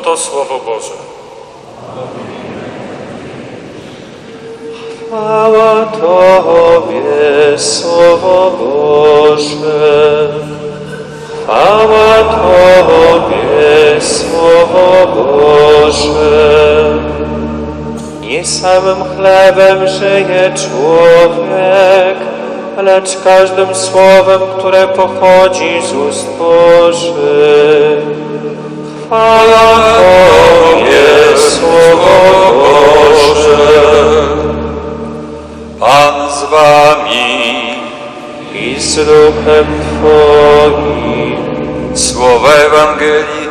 Oto Słowo Boże. Chwała Tobie, Słowo Boże. Chwała Tobie, Słowo Boże. Nie samym chlebem żyje człowiek, lecz każdym słowem, które pochodzi z ust Bożych. Chwała Tobie, Słowo Boże. Pan z wami. i z duchem Twoim. Słowa Ewangelii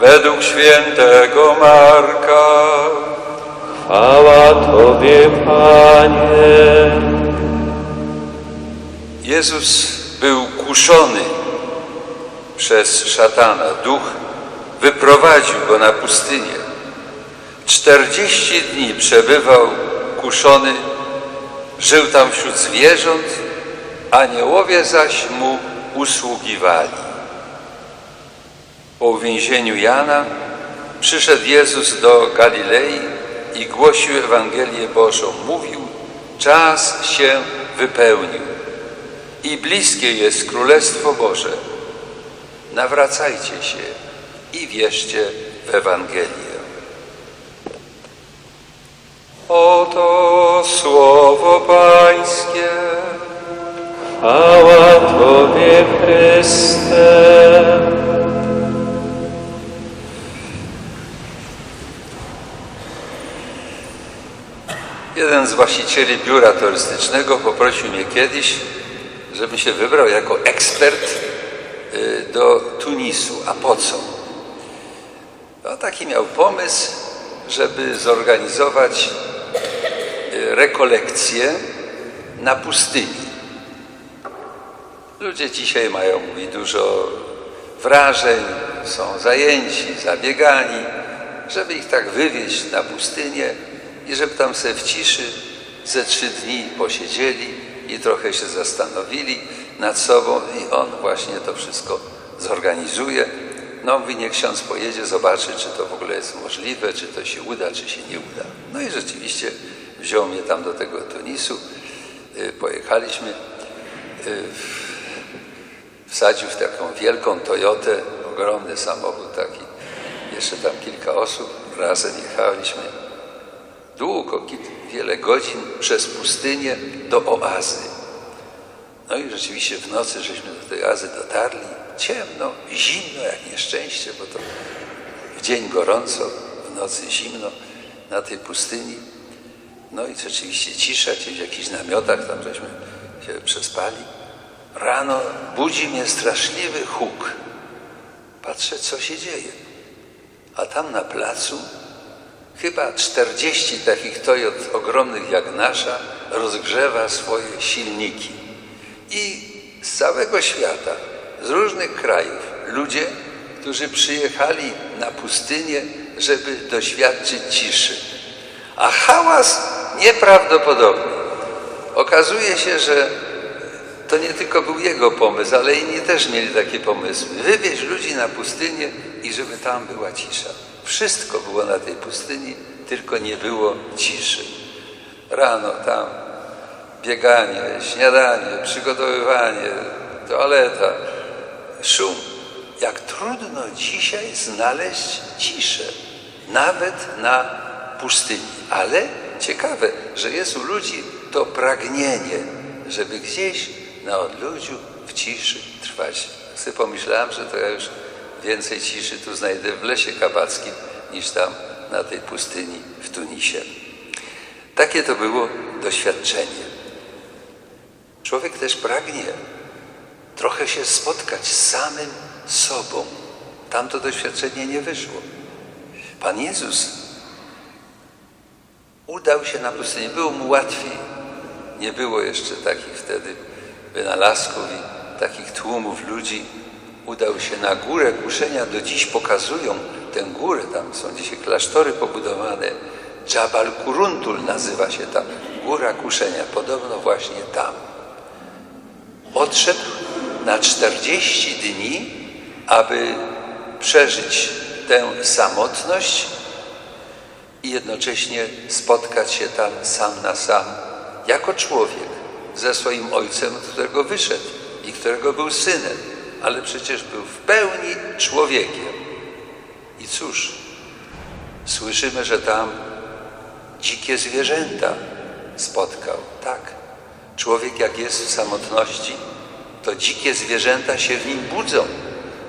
według świętego Marka. Chwała Tobie, Panie. Jezus był kuszony przez szatana. Duch wyprowadził go na pustynię. Czterdzieści dni przebywał kuszony, żył tam wśród zwierząt, aniołowie zaś mu usługiwali. Po uwięzieniu Jana przyszedł Jezus do Galilei i głosił Ewangelię Bożą. Mówił, czas się wypełnił i bliskie jest Królestwo Boże. Nawracajcie się i wierzcie w Ewangelię. Oto słowo Pańskie. Chwała Tobie, Chryste. Jeden z właścicieli biura turystycznego poprosił mnie kiedyś, żebym się wybrał jako ekspert y, do Tunisu. A po co? No, taki miał pomysł, żeby zorganizować y, rekolekcje na pustyni. Ludzie dzisiaj mają, mówi, dużo wrażeń, są zajęci, zabiegani, żeby ich tak wywieźć na pustynię i żeby tam sobie w ciszy ze trzy dni posiedzieli i trochę się zastanowili nad sobą i on właśnie to wszystko zorganizuje. No mówi, niech ksiądz pojedzie, zobaczy, czy to w ogóle jest możliwe, czy to się uda, czy się nie uda. No i rzeczywiście wziął mnie tam do tego Tunisu, y, pojechaliśmy, y, wsadził w taką wielką Toyotę, ogromny samochód taki, jeszcze tam kilka osób, razem jechaliśmy długo, wiele godzin przez pustynię do oazy. No i rzeczywiście w nocy żeśmy do tej oazy dotarli, ciemno, zimno jak nieszczęście, bo to w dzień gorąco, w nocy zimno na tej pustyni. No i rzeczywiście cisza, gdzieś w jakichś namiotach, tam żeśmy się przespali. Rano budzi mnie straszliwy huk. Patrzę, co się dzieje. A tam na placu chyba 40 takich Toyot ogromnych jak nasza rozgrzewa swoje silniki. I z całego świata, z różnych krajów, ludzie, którzy przyjechali na pustynię, żeby doświadczyć ciszy. A hałas nieprawdopodobny. Okazuje się, że to nie tylko był jego pomysł, ale inni też mieli takie pomysły. Wywieźć ludzi na pustynię i żeby tam była cisza. Wszystko było na tej pustyni, tylko nie było ciszy. Rano tam bieganie, śniadanie, przygotowywanie, toaleta, szum. Jak trudno dzisiaj znaleźć ciszę, nawet na pustyni. Ale ciekawe, że jest u ludzi to pragnienie, żeby gdzieś na odludziu, w ciszy trwać. Sobie pomyślałem, że to ja już więcej ciszy tu znajdę w lesie kabackim niż tam na tej pustyni w Tunisie. Takie to było doświadczenie. Człowiek też pragnie trochę się spotkać z samym sobą. Tam to doświadczenie nie wyszło. Pan Jezus udał się na pustynię. Było mu łatwiej. Nie było jeszcze takich wtedy wynalazków i takich tłumów ludzi. Udał się na górę kuszenia. Do dziś pokazują tę górę. Tam są dzisiaj klasztory pobudowane. Jabal Kuruntul nazywa się tam. Góra kuszenia. Podobno właśnie tam. Odszedł na 40 dni, aby przeżyć tę samotność i jednocześnie spotkać się tam sam na sam, jako człowiek, ze swoim ojcem, którego wyszedł i którego był synem, ale przecież był w pełni człowiekiem. I cóż, słyszymy, że tam dzikie zwierzęta spotkał. Tak, człowiek jak jest w samotności, to dzikie zwierzęta się w nim budzą.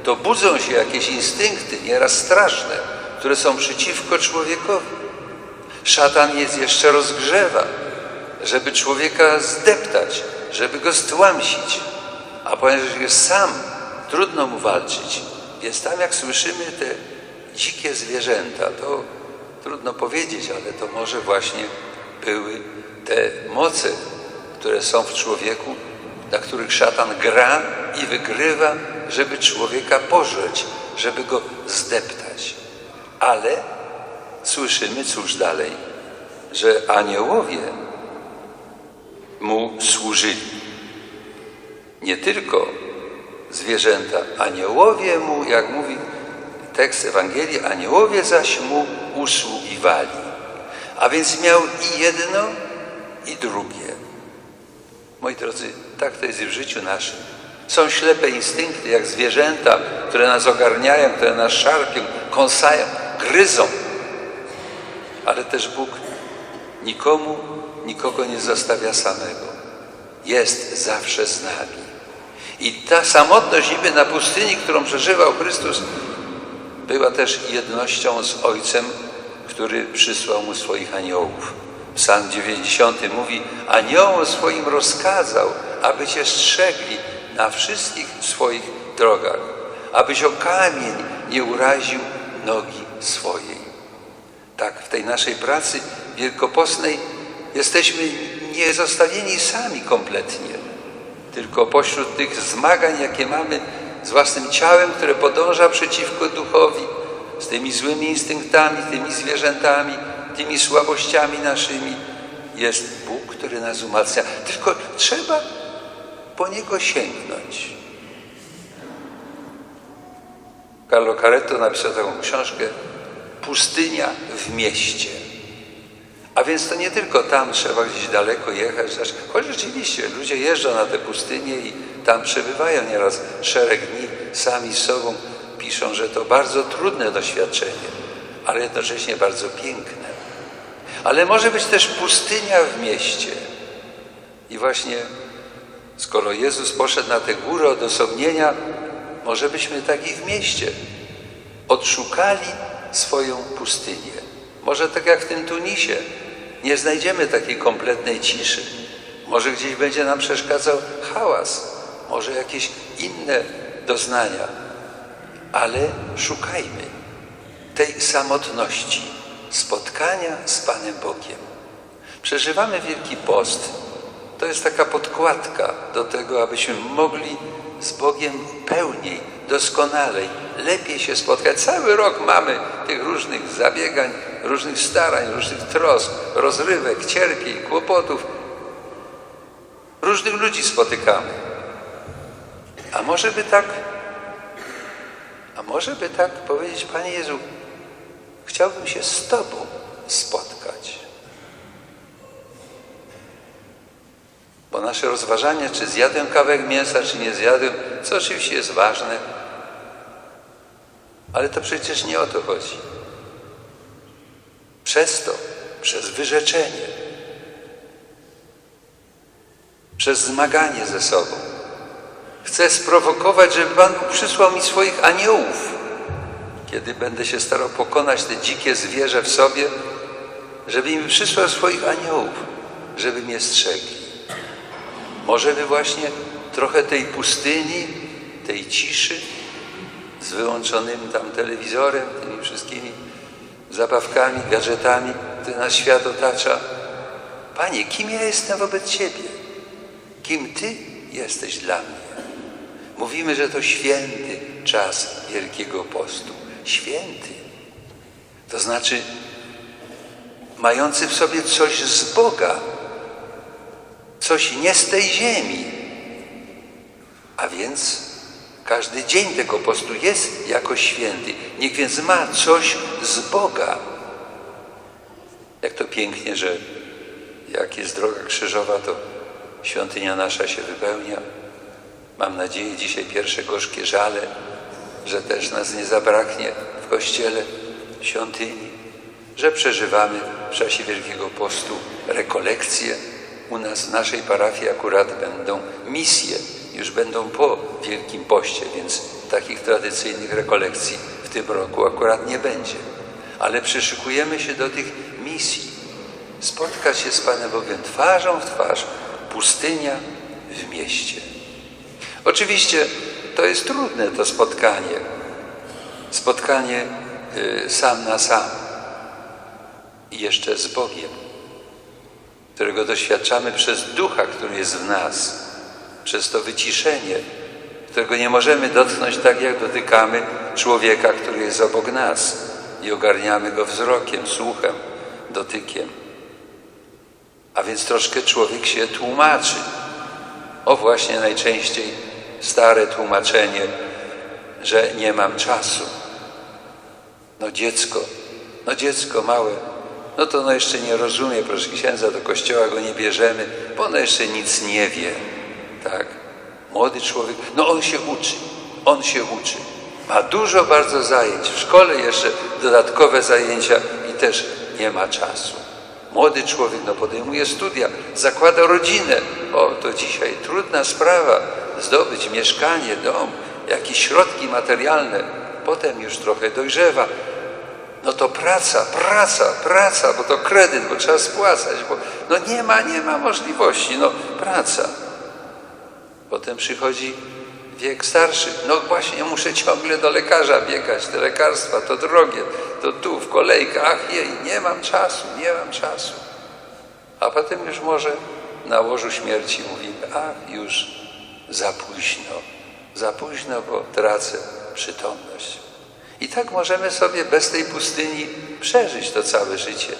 To budzą się jakieś instynkty, nieraz straszne, które są przeciwko człowiekowi. Szatan jest jeszcze rozgrzewa, żeby człowieka zdeptać, żeby go stłamsić. A ponieważ jest sam, trudno mu walczyć. Więc tam jak słyszymy te dzikie zwierzęta, to trudno powiedzieć, ale to może właśnie były te moce, które są w człowieku, na których szatan gra i wygrywa, żeby człowieka pożreć, żeby go zdeptać. Ale słyszymy, cóż dalej, że aniołowie mu służyli. Nie tylko zwierzęta, aniołowie mu, jak mówi tekst Ewangelii, aniołowie zaś mu usługiwali. A więc miał i jedno, i drugie. Moi drodzy, tak to jest i w życiu naszym. Są ślepe instynkty, jak zwierzęta, które nas ogarniają, które nas szarpią, kąsają, gryzą. Ale też Bóg nikomu, nikogo nie zostawia samego. Jest zawsze z nami. I ta samotność niby na pustyni, którą przeżywał Chrystus, była też jednością z Ojcem, który przysłał mu swoich aniołów. Psalm 90 mówi, aniołom swoim rozkazał, aby cię strzegli na wszystkich swoich drogach, abyś o kamień nie uraził nogi swojej. Tak, w tej naszej pracy wielkopostnej jesteśmy nie zostawieni sami kompletnie, tylko pośród tych zmagań, jakie mamy z własnym ciałem, które podąża przeciwko duchowi, z tymi złymi instynktami, tymi zwierzętami, tymi słabościami naszymi, jest Bóg, który nas umacnia. Tylko trzeba po Niego sięgnąć. Carlo Caretto napisał taką książkę Pustynia w mieście. A więc to nie tylko tam trzeba gdzieś daleko jechać, choć rzeczywiście ludzie jeżdżą na te pustynie i tam przebywają nieraz szereg dni sami z sobą, piszą, że to bardzo trudne doświadczenie, ale jednocześnie bardzo piękne. Ale może być też pustynia w mieście. I właśnie skoro Jezus poszedł na tę górę odosobnienia, może byśmy tak i w mieście odszukali swoją pustynię. Może tak jak w tym Tunisie, nie znajdziemy takiej kompletnej ciszy. Może gdzieś będzie nam przeszkadzał hałas, może jakieś inne doznania, ale szukajmy tej samotności, spotkania z Panem Bogiem. Przeżywamy Wielki Post. To jest taka podkładka do tego, abyśmy mogli z Bogiem pełniej, doskonalej, lepiej się spotkać. Cały rok mamy tych różnych zabiegań, różnych starań, różnych trosk, rozrywek, cierpień, kłopotów. Różnych ludzi spotykamy. A może by tak, a może by tak powiedzieć, Panie Jezu, chciałbym się z Tobą spotkać. Bo nasze rozważanie, czy zjadłem kawałek mięsa, czy nie zjadłem, co oczywiście jest ważne, ale to przecież nie o to chodzi. Przez to, przez wyrzeczenie, przez zmaganie ze sobą, chcę sprowokować, żeby Pan Bóg przysłał mi swoich aniołów, kiedy będę się starał pokonać te dzikie zwierzę w sobie, żeby mi przysłał swoich aniołów, żeby mnie strzegli. Może by właśnie trochę tej pustyni, tej ciszy z wyłączonym tam telewizorem, tymi wszystkimi zabawkami, gadżetami, które nas świat otacza. Panie, kim ja jestem wobec Ciebie? Kim Ty jesteś dla mnie? Mówimy, że to święty czas Wielkiego Postu. Święty. To znaczy mający w sobie coś z Boga, coś nie z tej ziemi. A więc Każdy dzień tego postu jest jako święty. Niech więc ma coś z Boga. Jak to pięknie, że jak jest droga krzyżowa, to świątynia nasza się wypełnia. Mam nadzieję, dzisiaj pierwsze gorzkie żale, że też nas nie zabraknie w kościele świątyni, że przeżywamy w czasie Wielkiego Postu rekolekcje. U nas w naszej parafii akurat będą misje, już będą po Wielkim Poście, więc takich tradycyjnych rekolekcji w tym roku akurat nie będzie. Ale przyszykujemy się do tych misji. Spotkać się z Panem Bogiem twarzą w twarz, pustynia w mieście. Oczywiście to jest trudne to spotkanie. Spotkanie y, sam na sam i jeszcze z Bogiem, którego doświadczamy przez ducha, który jest w nas, przez to wyciszenie, którego nie możemy dotknąć tak, jak dotykamy człowieka, który jest obok nas i ogarniamy go wzrokiem, słuchem, dotykiem. A więc troszkę człowiek się tłumaczy. O właśnie najczęściej stare tłumaczenie, że nie mam czasu. No dziecko, no dziecko małe, no to ono jeszcze nie rozumie, proszę księdza, do kościoła go nie bierzemy, bo ono jeszcze nic nie wie, tak? Młody człowiek, no on się uczy, on się uczy. Ma dużo bardzo zajęć, w szkole jeszcze dodatkowe zajęcia i też nie ma czasu. Młody człowiek no, podejmuje studia, zakłada rodzinę. O, to dzisiaj trudna sprawa, zdobyć mieszkanie, dom, jakieś środki materialne. Potem już trochę dojrzewa. No to praca, praca, praca, bo to kredyt, bo trzeba spłacać, bo no nie ma, nie ma możliwości, no praca. Potem przychodzi wiek starszy. No właśnie, muszę ciągle do lekarza biegać, te lekarstwa to drogie, to tu w kolejkach, jej, nie mam czasu, nie mam czasu. A potem już może na łożu śmierci mówimy, ach, już za późno, za późno, bo tracę przytomność. I tak możemy sobie bez tej pustyni przeżyć to całe życie.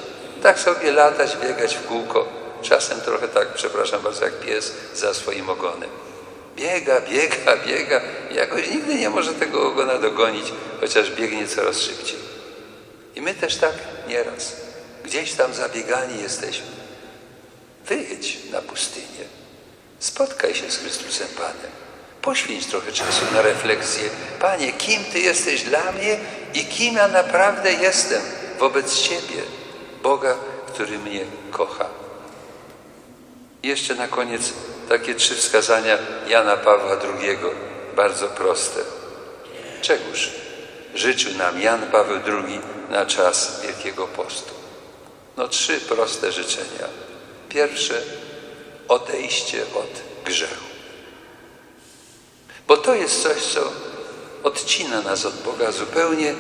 Tak sobie latać, biegać w kółko. Czasem trochę tak, przepraszam bardzo, jak pies za swoim ogonem. Biega, biega, biega jakoś nigdy nie może tego ogona dogonić, chociaż biegnie coraz szybciej. I my też tak nieraz, gdzieś tam zabiegani jesteśmy. Wyjedź na pustynię, spotkaj się z Chrystusem Panem, poświęć trochę czasu na refleksję. Panie, kim Ty jesteś dla mnie i kim ja naprawdę jestem wobec Ciebie, Boga, który mnie kocha. Jeszcze na koniec takie trzy wskazania Jana Pawła II, bardzo proste. Czegóż życzył nam Jan Paweł II na czas Wielkiego Postu? No trzy proste życzenia. Pierwsze, odejście od grzechu. Bo to jest coś, co odcina nas od Boga zupełnie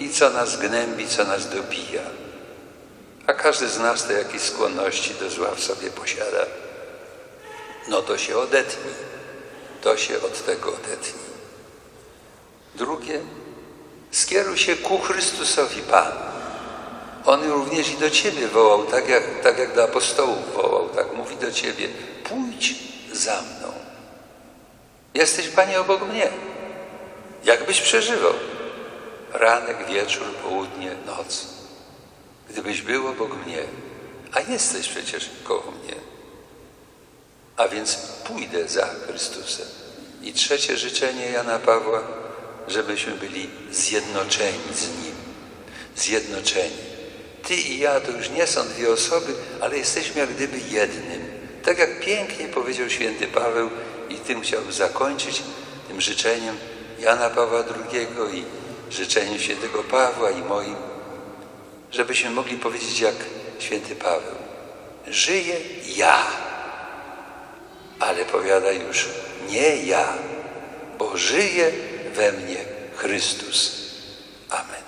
i co nas gnębi, co nas dobija. A każdy z nas te jakieś skłonności do zła w sobie posiada. No to się odetnij. To się od tego odetnij. Drugie, skieruj się ku Chrystusowi Panu. On również i do Ciebie wołał, tak jak, tak jak do apostołów wołał, tak mówi do Ciebie, pójdź za mną. Jesteś, Panie, obok mnie. Jakbyś przeżywał ranek, wieczór, południe, noc. Gdybyś był obok mnie, a jesteś przecież koło mnie. A więc pójdę za Chrystusem. I trzecie życzenie Jana Pawła, żebyśmy byli zjednoczeni z Nim. Zjednoczeni. Ty i ja to już nie są dwie osoby, ale jesteśmy jak gdyby jednym. Tak jak pięknie powiedział święty Paweł i tym chciałbym zakończyć, tym życzeniem Jana Pawła II i życzeniem świętego Pawła i moim, żebyśmy mogli powiedzieć jak święty Paweł. Żyję ja, ale powiada już nie ja, bo żyje we mnie Chrystus. Amen.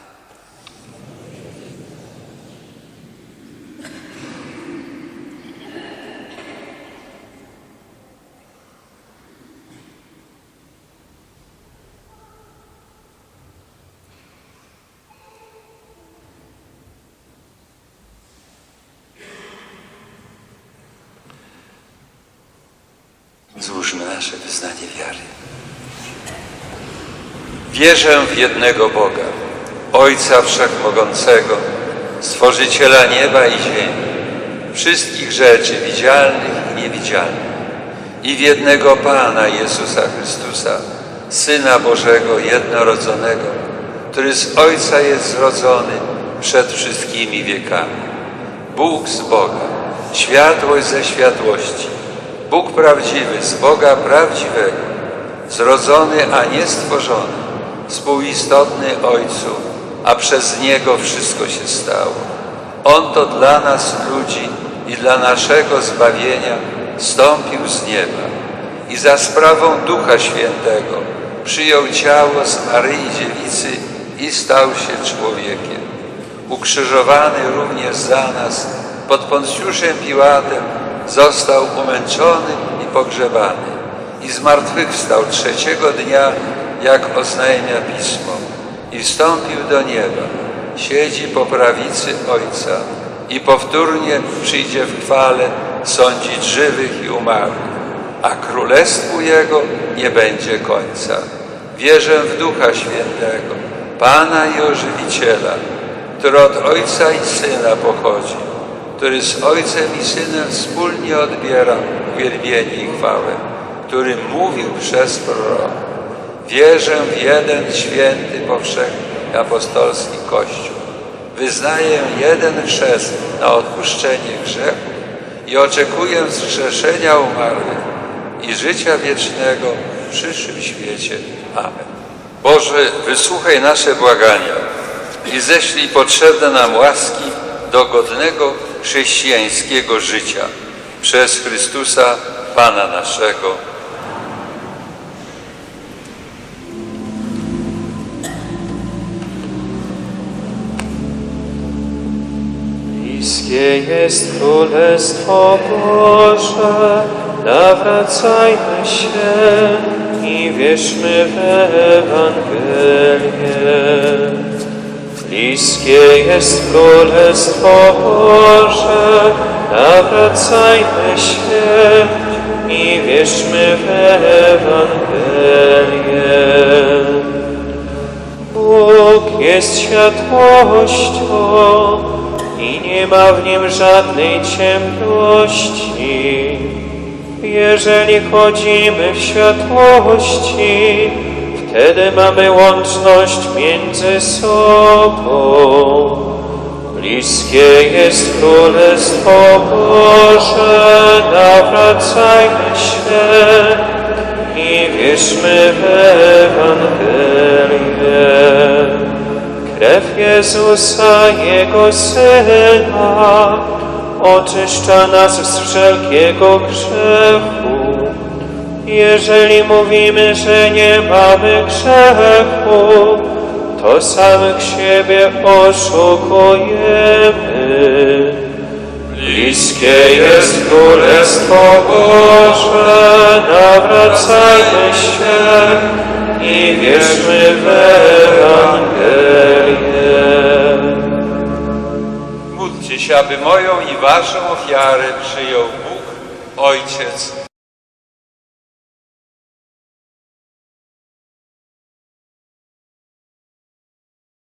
Złóżmy nasze wyznanie wiary. Wierzę w jednego Boga, Ojca Wszechmogącego, Stworzyciela nieba i ziemi, wszystkich rzeczy widzialnych i niewidzialnych, i w jednego Pana Jezusa Chrystusa, Syna Bożego jednorodzonego, który z Ojca jest zrodzony przed wszystkimi wiekami. Bóg z Boga, światłość ze światłości, Bóg prawdziwy z Boga prawdziwego, zrodzony, a nie stworzony, współistotny Ojcu, a przez Niego wszystko się stało. On to dla nas ludzi i dla naszego zbawienia stąpił z nieba i za sprawą Ducha Świętego przyjął ciało z Maryi Dziewicy i stał się człowiekiem. Ukrzyżowany również za nas pod Poncjuszem Piłatem został umęczony i pogrzebany i zmartwychwstał trzeciego dnia, jak oznajmia Pismo, i wstąpił do nieba. Siedzi po prawicy Ojca i powtórnie przyjdzie w chwale sądzić żywych i umarłych, a królestwu Jego nie będzie końca. Wierzę w Ducha Świętego, Pana i Ożywiciela, który od Ojca i Syna pochodzi, który z Ojcem i Synem wspólnie odbiera uwielbienie i chwałę, który mówił przez prorok. Wierzę w jeden święty, powszechny apostolski Kościół. Wyznaję jeden chrzest na odpuszczenie grzechów i oczekuję zgrzeszenia umarłych i życia wiecznego w przyszłym świecie. Amen. Boże, wysłuchaj nasze błagania i ześlij potrzebne nam łaski do godnego chrześcijańskiego życia przez Chrystusa Pana naszego. Bliskie jest Królestwo Boże, nawracajmy się i wierzmy w Ewangelię. Bliskie jest Królestwo Boże, nawracajmy się i wierzmy w Ewangelię. Bóg jest światłością i nie ma w nim żadnej ciemności. Jeżeli chodzimy w światłości, wtedy mamy łączność między sobą. Bliskie jest Królestwo Boże, nawracajmy się i wierzmy w Ewangelię. Krew Jezusa, Jego Syna, oczyszcza nas z wszelkiego grzechu. Jeżeli mówimy, że nie mamy grzechu, to samych siebie oszukujemy. Bliskie jest Królestwo Boże, nawracajmy się i wierzmy w Ewangelię. Módlcie się, aby moją i waszą ofiarę przyjął Bóg, Ojciec